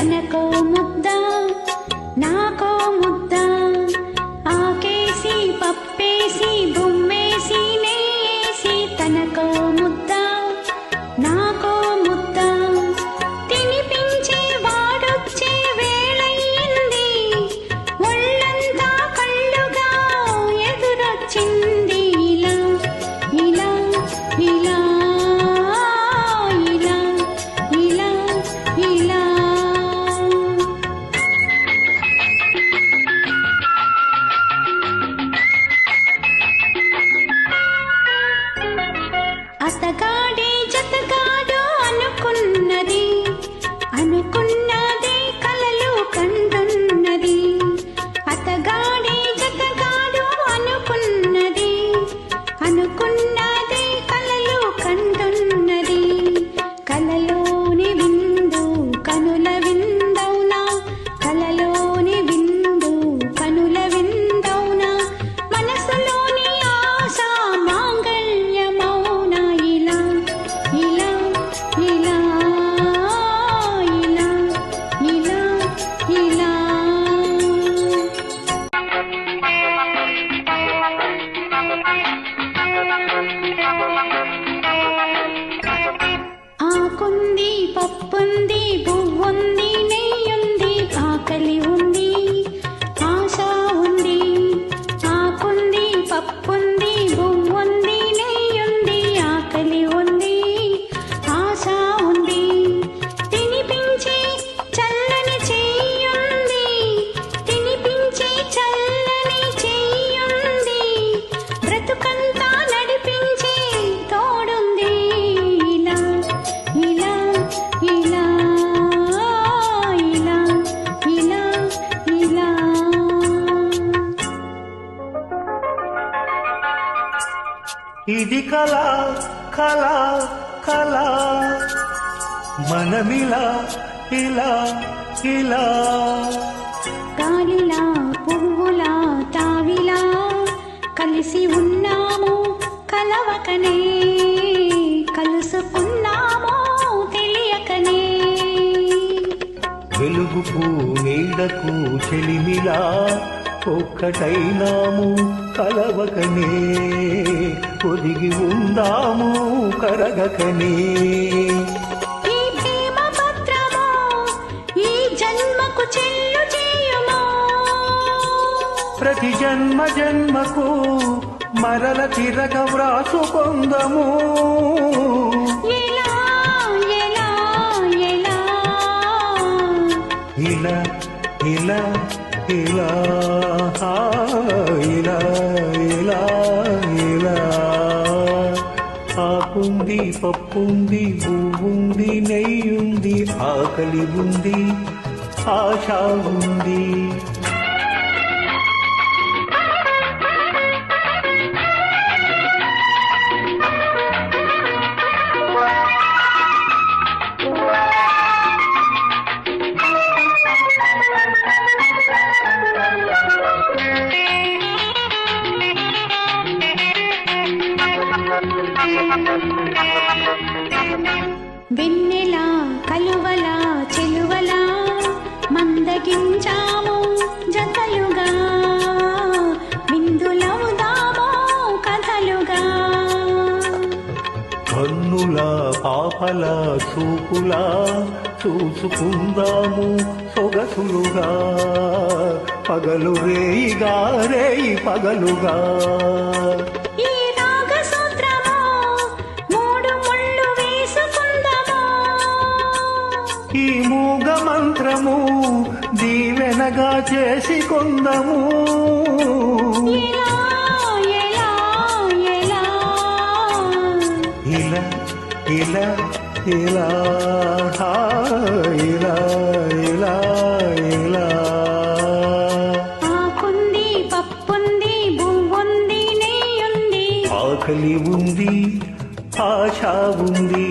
తనకో ముద్ద నాకో ముద్ద. ఆకేసి పప్పేసి బొమ్మేసి నెయ్యేసి తనకో అతగాడే జతగాడు అనుకున్నది అనుకున్నది కలలు కంటున్నది అతగాడే జతగాడు అనుకున్నది అనుకున్నది కలలు కంటున్నది కలలు ఇది కళ కళ కళ. మనమిలా ఇలా ఇలా. గాలిలా పువ్వులా తావిలా కలిసి ఉన్నాము కలవకనే. కలుసుకున్నాము తెలియకనే. వెలుగుకు నీడకు చెలిమిలా ఒక్కటైనాము కలవకనే. ఒదిగి ఉందాము కరగకనే. ప్రతి జన్మ జన్మకు మరల తిరగ ఎలా ఎలా. ఇలా ఇలా ఆకుంది పప్పుంది పువ్వుంది నెయ్యుంది ఆకలి ఉంది ఆశ ఉంది. వెన్నెలా కలువలా చెలువలా మందగించాము జతలుగా. విందులవుదామో కథలుగా. కన్నుల పాపల చూపులా చూసుకుందాము సొగసులుగా. పగలు రేయిగా రేయి పగలుగా. ఈ మూగ మంత్రము దీవెనగా చేసి కొందము ఇలా ఇలా ఇలా ఇలా ఇలా ఇలా. ఆకుంది పప్పుంది బువ్వుంది నెయ్యుంది. ఆకలి ఉంది భాష ఉంది